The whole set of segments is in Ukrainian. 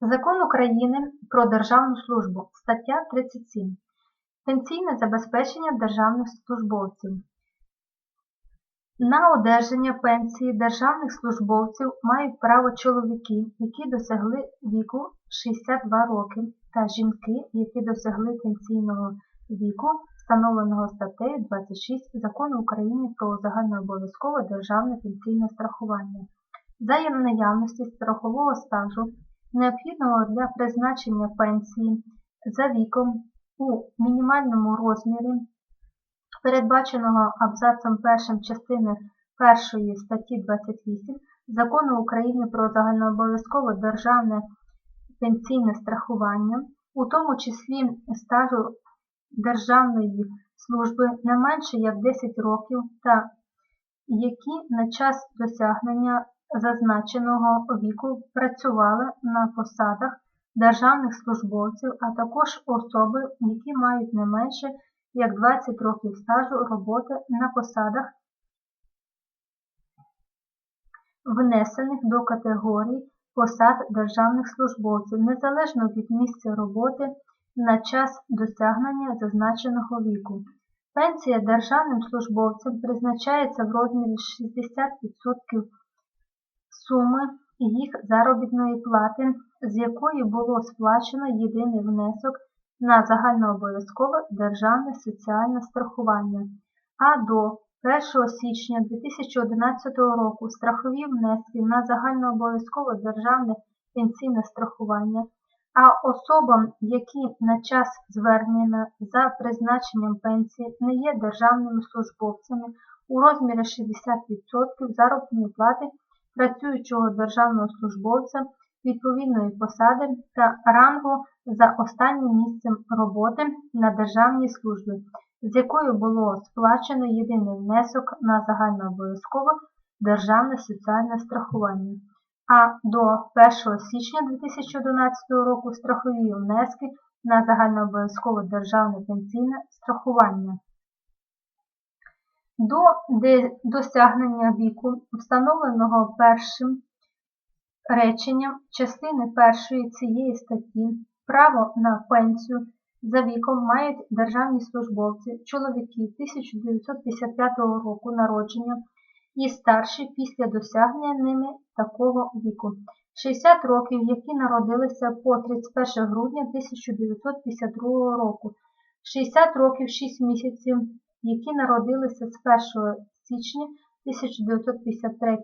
Закон України про державну службу. Стаття 37. Пенсійне забезпечення державних службовців. На одержання пенсії державних службовців мають право чоловіки, які досягли віку 62 роки, та жінки, які досягли пенсійного віку, встановленого статтею 26 Закону України про загальнообов'язкове державне пенсійне страхування. За наявності страхового стажу, необхідного для призначення пенсії за віком у мінімальному розмірі, передбаченого абзацом 1 частини 1 статті 28 Закону України про загальнообов'язкове державне пенсійне страхування, у тому числі стажу державної служби не менше як 10 років та які на час досягнення зазначеного віку працювали на посадах державних службовців, а також особи, які мають не менше як 20 років стажу роботи на посадах, внесених до категорій посад державних службовців, незалежно від місця роботи на час досягнення зазначеного віку. Пенсія державним службовцям призначається в розмірі 60% суми їх заробітної плати, з якої було сплачено єдиний внесок на загальнообов'язкове державне соціальне страхування, а до 1 січня 2011 року страхові внески на загальнообов'язкове державне пенсійне страхування, а особам, які на час звернення за призначенням пенсії не є державними службовцями у розмірі 60% заробітної плати працюючого державного службовця відповідної посади та рангу за останнім місцем роботи на державній службі, з якою було сплачено єдиний внесок на загальнообов'язкове державне соціальне страхування. А до 1 січня 2011 року страхові внески на загальнообов'язкове державне пенсійне страхування. До досягнення віку, встановленого першим реченням частини першої цієї статті, право на пенсію за віком мають державні службовці, чоловіки 1955 року народження і старші після досягнення ними такого віку. 60 років, які народилися по 31 грудня 1952 року, 60 років 6 місяців які народилися з 1 січня 1953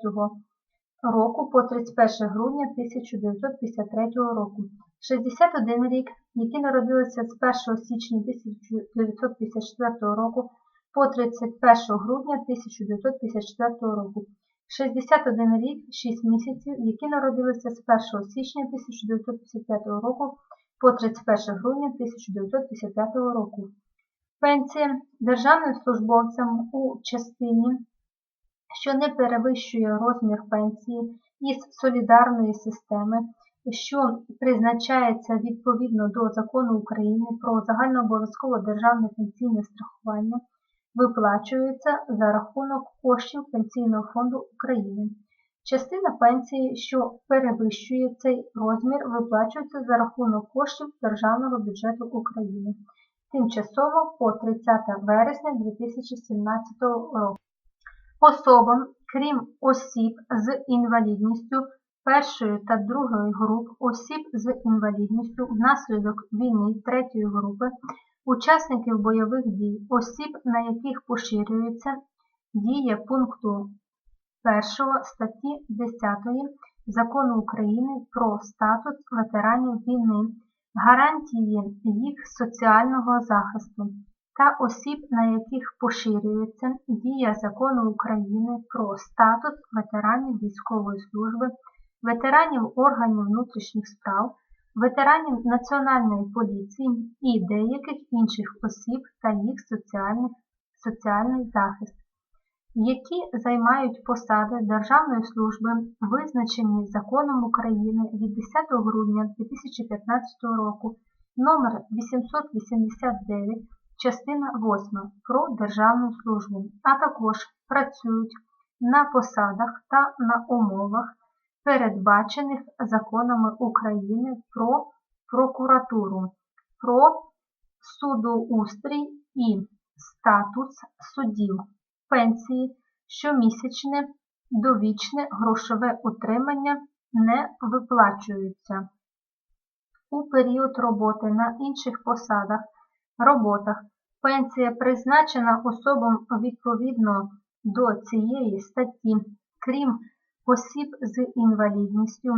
року по 31 грудня 1953 року, 61 рік, які народилися з 1 січня 1954 року по 31 грудня 1954 року, 61 рік, 6 місяців, які народилися з 1 січня 1955 року по 31 грудня 1955 року. Пенсія державним службовцям у частині, що не перевищує розмір пенсії із солідарної системи, що призначається відповідно до Закону України про загальнообов'язкове державне пенсійне страхування, виплачується за рахунок коштів Пенсійного фонду України. Частина пенсії, що перевищує цей розмір, виплачується за рахунок коштів Державного бюджету України тимчасово по 30 вересня 2017 року. Особам, крім осіб з інвалідністю першої та другої груп, осіб з інвалідністю внаслідок війни третьої групи, учасників бойових дій, осіб, на яких поширюється дія пункту 1 статті 10 Закону України про статус ветеранів війни гарантії їх соціального захисту та осіб, на яких поширюється дія Закону України про статус ветеранів військової служби, ветеранів органів внутрішніх справ, ветеранів Національної поліції і деяких інших осіб та їх соціальний захист які займають посади державної служби, визначені Законом України від 10 грудня 2015 року номер 889 частина 8 про державну службу, а також працюють на посадах та на умовах, передбачених законами України про прокуратуру, про судоустрій і статус суддів, пенсії, щомісячне довічне грошове утримання не виплачуються. У період роботи на інших посадах, роботах пенсія призначена особам відповідно до цієї статті, крім осіб з інвалідністю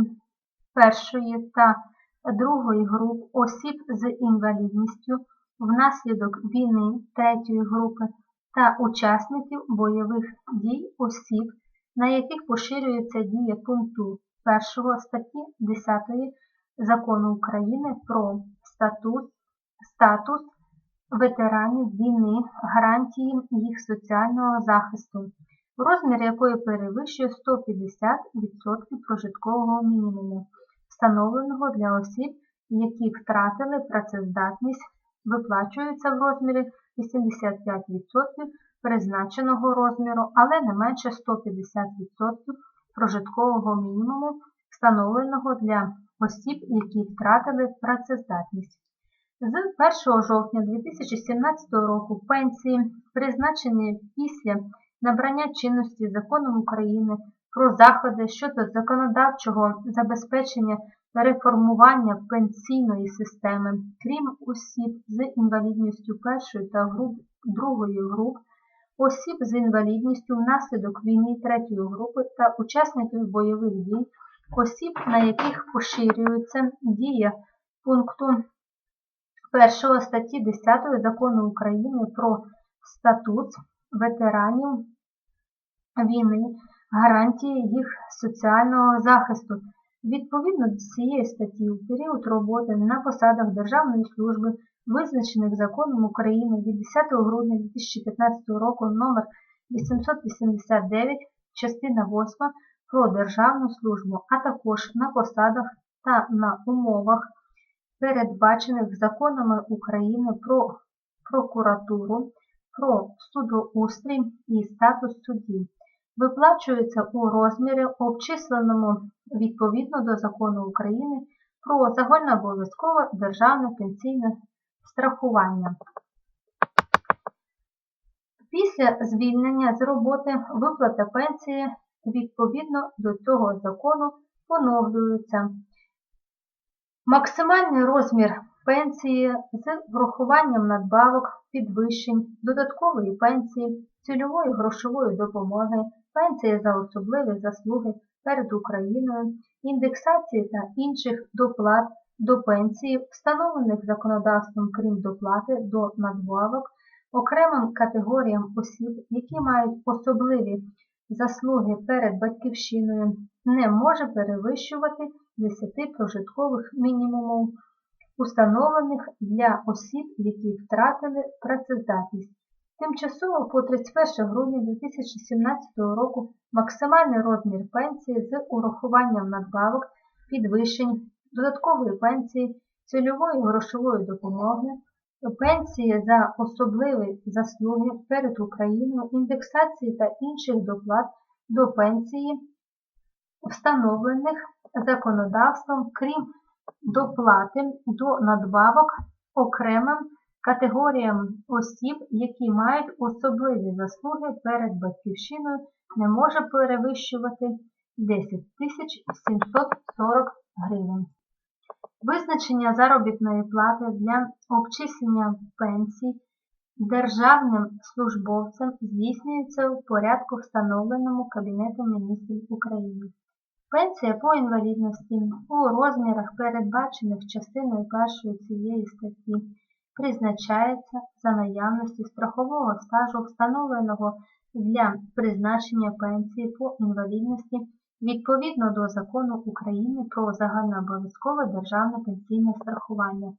першої та другої груп осіб з інвалідністю внаслідок війни третьої групи та учасників бойових дій осіб, на яких поширюється дія пункту 1 статті 10 Закону України про статус, статус ветеранів війни, гарантії їх соціального захисту, розмір якої перевищує 150% прожиткового мінімуму, встановленого для осіб, які втратили працездатність, виплачується в розмірі 85% призначеного розміру, але не менше 150% прожиткового мінімуму, встановленого для осіб, які втратили працездатність. З 1 жовтня 2017 року пенсії, призначені після набрання чинності законом України про заходи щодо законодавчого забезпечення реформування пенсійної системи, крім осіб з інвалідністю першої та груп, другої груп, осіб з інвалідністю внаслідок війни третьої групи та учасників бойових дій, осіб, на яких поширюється дія пункту 1 статті 10 Закону України про статут ветеранів війни, гарантії їх соціального захисту. Відповідно до цієї статті, у період роботи на посадах Державної служби, визначених законом України від 10 грудня 2015 року номер 889, частина 8 про державну службу, а також на посадах та на умовах, передбачених законами України про прокуратуру, про судоустрій і статус суддів виплачується у розмірі, обчисленому відповідно до Закону України про загальнообов'язкове державне пенсійне страхування. Після звільнення з роботи виплата пенсії відповідно до цього закону поновлюється. Максимальний розмір пенсії з врахуванням надбавок, підвищень, додаткової пенсії, цільової грошової допомоги, пенсії за особливі заслуги перед Україною, індексації та інших доплат до пенсії, встановлених законодавством крім доплати до надбавок, окремим категоріям осіб, які мають особливі заслуги перед батьківщиною, не може перевищувати 10 прожиткових мінімумів, установлених для осіб, які втратили працездатність. Тимчасово по 31 грудня 2017 року максимальний розмір пенсії з урахуванням надбавок, підвищень, додаткової пенсії, цільової грошової допомоги, пенсії за особливі заслуги перед Україною, індексації та інших доплат до пенсії, встановлених законодавством, крім доплати до надбавок окремим Категоріям осіб, які мають особливі заслуги перед батьківщиною, не може перевищувати 10 740 гривень. Визначення заробітної плати для обчислення пенсій державним службовцям здійснюється у порядку, встановленому Кабінетом міністрів України. Пенсія по інвалідності у розмірах, передбачених частиною першої цієї статті призначається за наявності страхового стажу, встановленого для призначення пенсії по інвалідності відповідно до Закону України про загальнообов'язкове державне пенсійне страхування.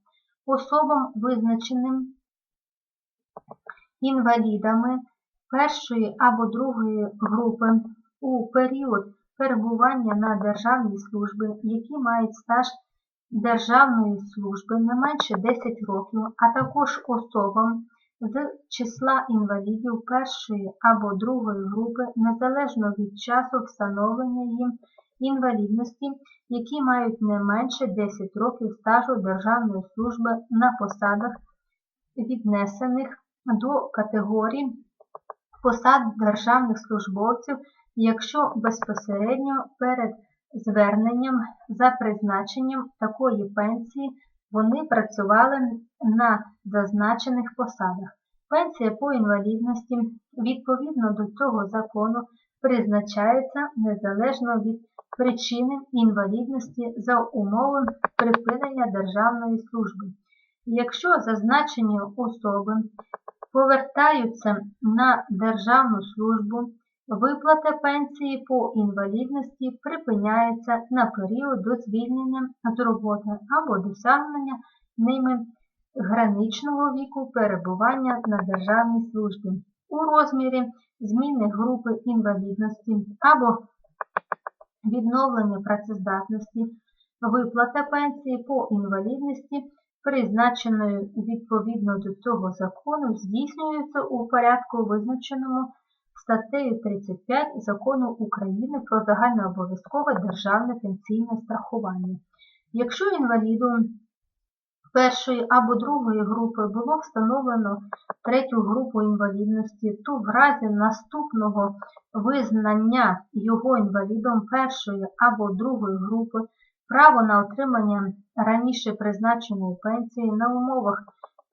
Особам, визначеним інвалідами першої або другої групи у період перебування на державній службі, які мають стаж державної служби не менше 10 років, а також особам з числа інвалідів першої або другої групи незалежно від часу встановлення їм інвалідності, які мають не менше 10 років стажу державної служби на посадах, віднесених до категорій посад державних службовців, якщо безпосередньо перед зверненням за призначенням такої пенсії вони працювали на зазначених посадах. Пенсія по інвалідності відповідно до цього закону призначається незалежно від причини інвалідності за умови припинення державної служби. Якщо зазначені особи повертаються на державну службу, виплата пенсії по інвалідності припиняється на період до звільнення з роботи або досягнення ними граничного віку перебування на державній службі. У розмірі зміни групи інвалідності або відновлення працездатності, виплата пенсії по інвалідності, призначеною відповідно до цього закону, здійснюється у порядку, визначеному статтею 35 Закону України про загальнообов'язкове державне пенсійне страхування. Якщо інваліду першої або другої групи було встановлено третю групу інвалідності, то в разі наступного визнання його інвалідом першої або другої групи право на отримання раніше призначеної пенсії на умовах,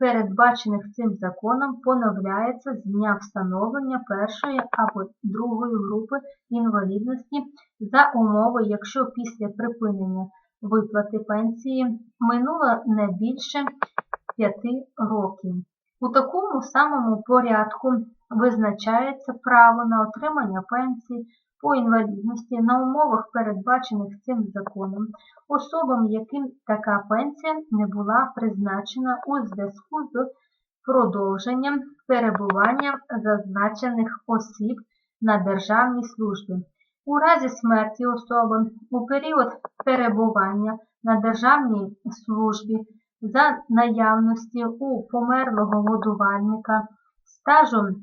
передбачених цим законом, поновляється з дня встановлення першої або другої групи інвалідності за умови, якщо після припинення виплати пенсії минуло не більше 5 років. У такому самому порядку визначається право на отримання пенсії по інвалідності на умовах, передбачених цим законом, особам, яким така пенсія не була призначена у зв'язку з продовженням перебування зазначених осіб на державній службі. У разі смерті особи у період перебування на державній службі за наявності у померлого годувальника стажу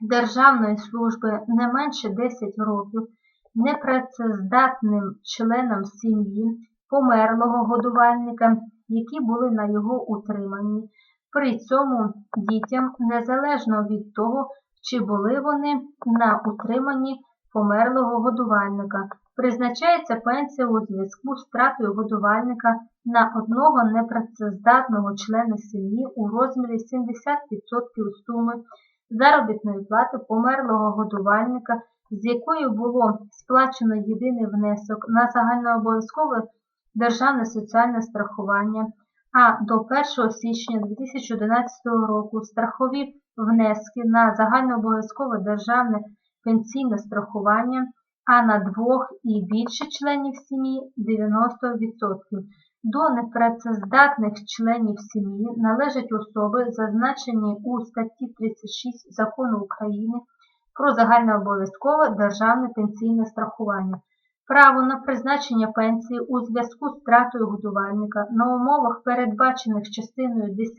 державної служби не менше 10 років, непрацездатним членам сім'ї померлого годувальника, які були на його утриманні, при цьому дітям незалежно від того, чи були вони на утриманні померлого годувальника. Призначається пенсія у зв'язку з втратою годувальника на одного непрацездатного члена сім'ї у розмірі 70% суми заробітної плати померлого годувальника, з якою було сплачено єдиний внесок на загальнообов'язкове державне соціальне страхування, а до 1 січня 2011 року страхові внески на загальнообов'язкове державне пенсійне страхування, а на двох і більше членів сім'ї 90%. До непрацездатних членів сім'ї належать особи, зазначені у статті 36 Закону України про загальнообов'язкове державне пенсійне страхування. Право на призначення пенсії у зв'язку з втратою годувальника на умовах, передбачених частиною 10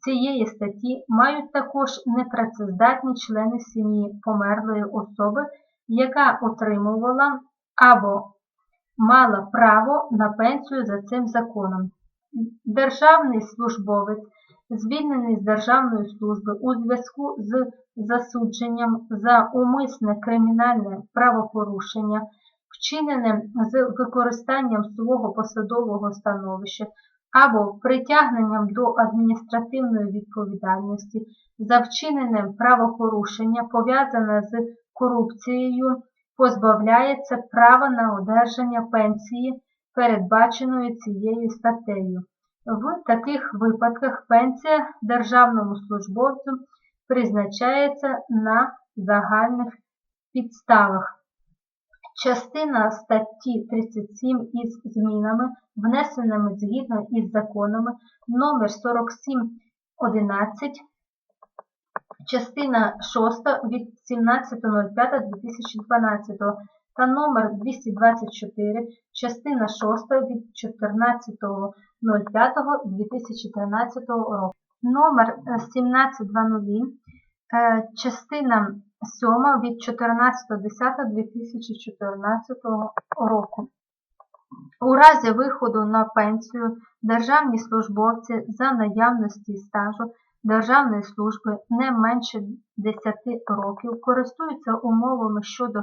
цієї статті, мають також непрацездатні члени сім'ї померлої особи, яка отримувала або мала право на пенсію за цим законом. Державний службовець, звільнений з державної служби у зв'язку з засудженням за умисне кримінальне правопорушення, вчинене з використанням свого посадового становища або притягненням до адміністративної відповідальності за вчинене правопорушення, пов'язане з корупцією позбавляється права на одержання пенсії, передбаченої цією статтею. В таких випадках пенсія державному службовцю призначається на загальних підставах. Частина статті 37 із змінами, внесеними згідно із законами номер 4711 частина 6 від 17.05.2012 та номер 224, частина 6 від 14.05.2013 року. Номер 1720, е, частина 7 від 14.10.2014 року. У разі виходу на пенсію державні службовці за наявності стажу державної служби не менше 10 років користуються умовами щодо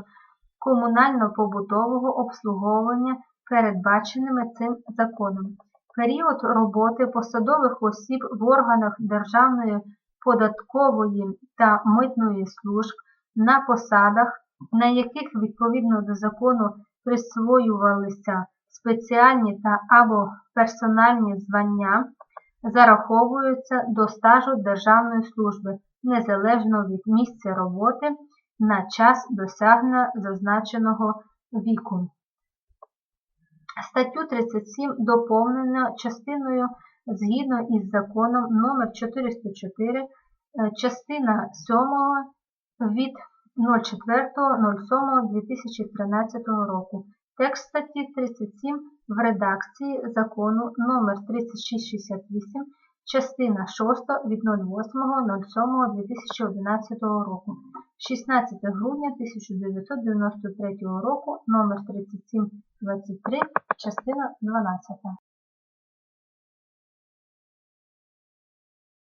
комунально-побутового обслуговування, передбаченими цим законом. Період роботи посадових осіб в органах Державної податкової та митної служб на посадах, на яких відповідно до закону присвоювалися спеціальні та або персональні звання, зараховуються до стажу державної служби незалежно від місця роботи на час досягнення зазначеного віку. Статтю 37 доповнено частиною згідно із законом номер 404 е, частина 7 від 04.07.2013 року. Текст статті 37 в редакції закону номер 3668 частина 6 від 08.07.2011 року. 16 грудня 1993 року, номер 3723, частина 12.